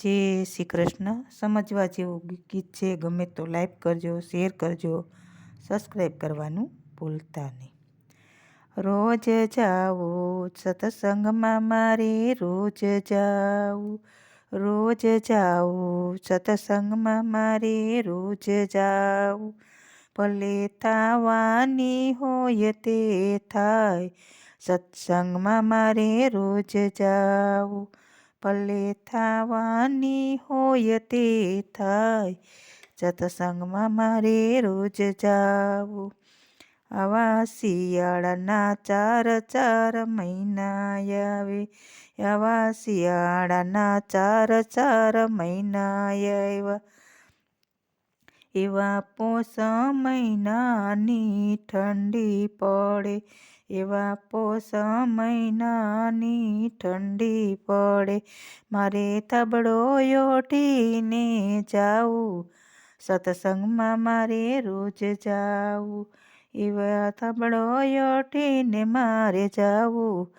જય શ્રી કૃષ્ણ સમજવા જેવું ગીત છે, ગમે તો લાઈક કરજો, શેર કરજો, સબસ્ક્રાઈબ કરવાનું ભૂલતા નહીં. રોજ જાઓ સત્સંગમાં મારે રોજ જાઓ રોજ જાઓ સત્સંગમાં મારે રોજ જાઓ ભલે તાવાની હોય તે થાય, સત્સંગમાં મારે રોજ જાવું ભલે થવાની હોય તે થાય. સત્સંગમાં મારે રોજ જાવું. આવા શિયાળાના ચાર ચાર મહિના આવે. આવા શિયાળાના ચાર ચાર મહિના આવ્યા. એવા પોષ મહિનાની ઠંડી પડે, એવા પોષ મહિનાની ઠંડી પડે. મારે તબડો યોટીને જાવું, સત્સંગમાં મારે રોજ જાવું. એવા તબડો યોટીને મારે જાવું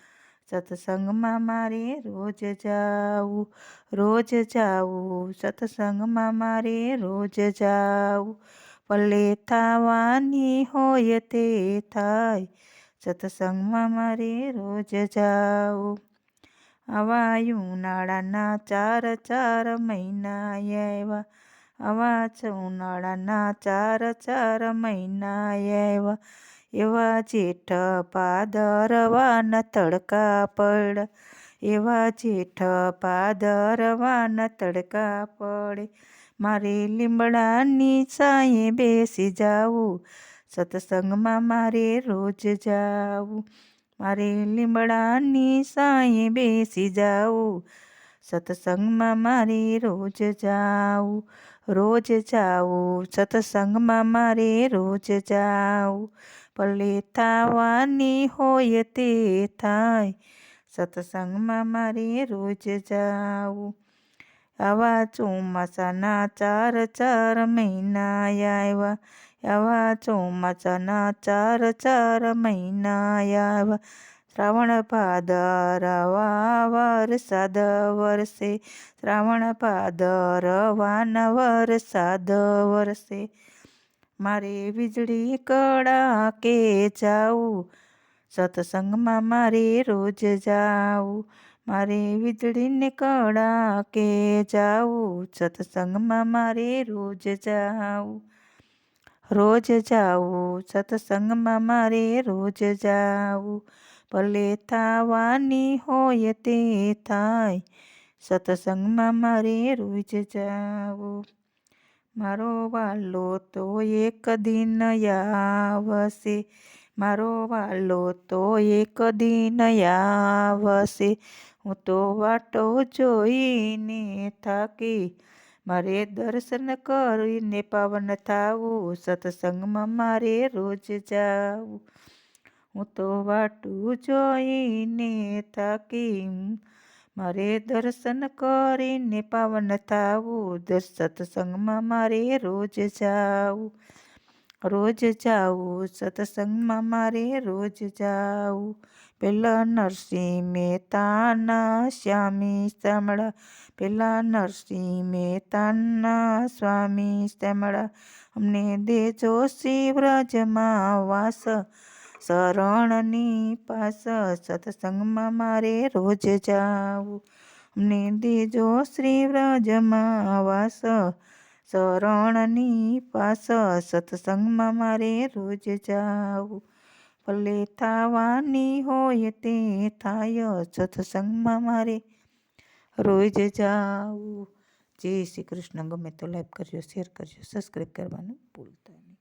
સત્સંગમાં મારે રોજ જાવું રોજ જાવું. સત્સંગમાં મારે રોજ જાવું. ભલે થવાની હોય તે થાય. સત્સંગમાં મારે રોજ જાવું. આવા ઉનાળાના ચાર ચાર મહિના આવ્યા આવા ઉનાળાના ચાર ચાર મહિના આવ્યા એવા જેઠ પાદરવાના તડકા પડ. એવા જેઠ પાદરવાના તડકા પડે. મારે લીમડાની સાંયે બેસી જાવું સત્સંગમાં મારે રોજ જાવું મારે લીમડાની સાંયે બેસી જાવું સત્સંગમાં મારે રોજ જાવું રોજ જાવું સત્સંગમાં મારે રોજ જાવું ભલે થવાની હોય તે થાય. સત્સંગમાં મારે રોજ જાવું. આવા ચોમાસાના ચાર ચાર મહિના આવ્યા. આવા ચોમાસાના ચાર ચાર મહિના આવ્યા. શ્રાવણ ભાદરવા વરસાદ વરસે. શ્રાવણ ભાદરવાના વરસાદ વરસે. મારે વીજળી કડાકે જાવું સત્સંગમાં મારે રોજ જાવું મારે વીજળીને કડાકે જાવું સત્સંગમાં મારે રોજ જાવું રોજ જાવું સત્સંગમાં મારે રોજ જાવું ભલે થવાની હોય તે થાય. સત્સંગમાં મારે રોજ જાવું મારો વાલો તો એક દિન આવશે મારો વાલો તો એક દિન આવશે હું તો વાટો જોઈને થાકી. મારે દર્શન કરીને પાવન થાવું. સત્સંગમાં મારે રોજ જાવું. હું તો વાટું જોઈને થાકી. મારે દર્શન કરીને પાવન થાવું દર સત્સંગમાં મારે રોજ જાવું. રોજ જાવું, સત્સંગમાં મારે રોજ જાવું. પેલા નરસિંહ મહેતાના સ્વામી શામળા પેલા નરસિંહ મહેતાના સ્વામી શામળા અમને દેજો શિવરાજમાં વાસ. શરણની પાસ સત્સંગમાં મારે રોજ જાવું. અમને દેજો શ્રી વ્રજમાં વાસ શરણની પાસ સત્સંગમાં મારે રોજ જાવું. ભલે થવાની હોય તે થાય સત્સંગમાં મારે રોજ જાવું. જય શ્રી કૃષ્ણ. ગમે તો લાઈક કરજો શેર કરજો સબસ્ક્રાઈબ કરવાનું ભૂલતા નહીં.